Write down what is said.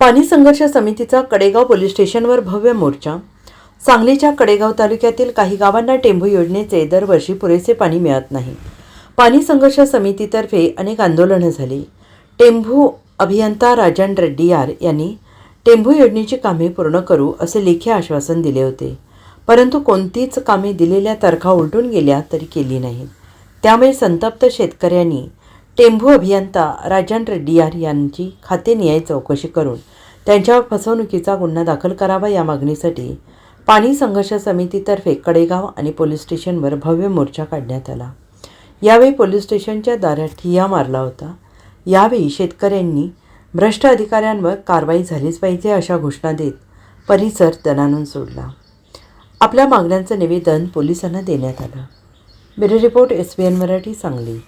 पाणी संघर्ष समितीचा कडेगाव पोलीस स्टेशनवर भव्य मोर्चा. सांगलीच्या कडेगाव तालुक्यातील काही गावांना टेंभू योजनेचे दरवर्षी पुरेसे पाणी मिळत नाही. पाणी संघर्ष समितीतर्फे अनेक आंदोलनं झाली. टेंभू अभियंता राजन रेड्डीयार यांनी टेंभू योजनेची कामे पूर्ण करू असे लेखी आश्वासन दिले होते. परंतु कोणतीच कामे दिलेल्या तारखा उलटून गेल्या तरी केली नाहीत. त्यामुळे संतप्त शेतकऱ्यांनी टेंभू अभियंता राजन आर यांची खातेनिहाय चौकशी करून त्यांच्यावर फसवणुकीचा गुन्हा दाखल करावा या मागणीसाठी पाणी संघर्ष समितीतर्फे कडेगाव आणि पोलीस स्टेशनवर भव्य मोर्चा काढण्यात आला. यावेळी पोलीस स्टेशनच्या दारात ठिय्या मारला होता. यावेळी शेतकऱ्यांनी भ्रष्ट अधिकाऱ्यांवर कारवाई झालीच पाहिजे अशा घोषणा देत परिसर दणानून सोडला. आपल्या मागण्यांचं निवेदन पोलिसांना देण्यात आलं. Bureau report S B N Marathi Sangli.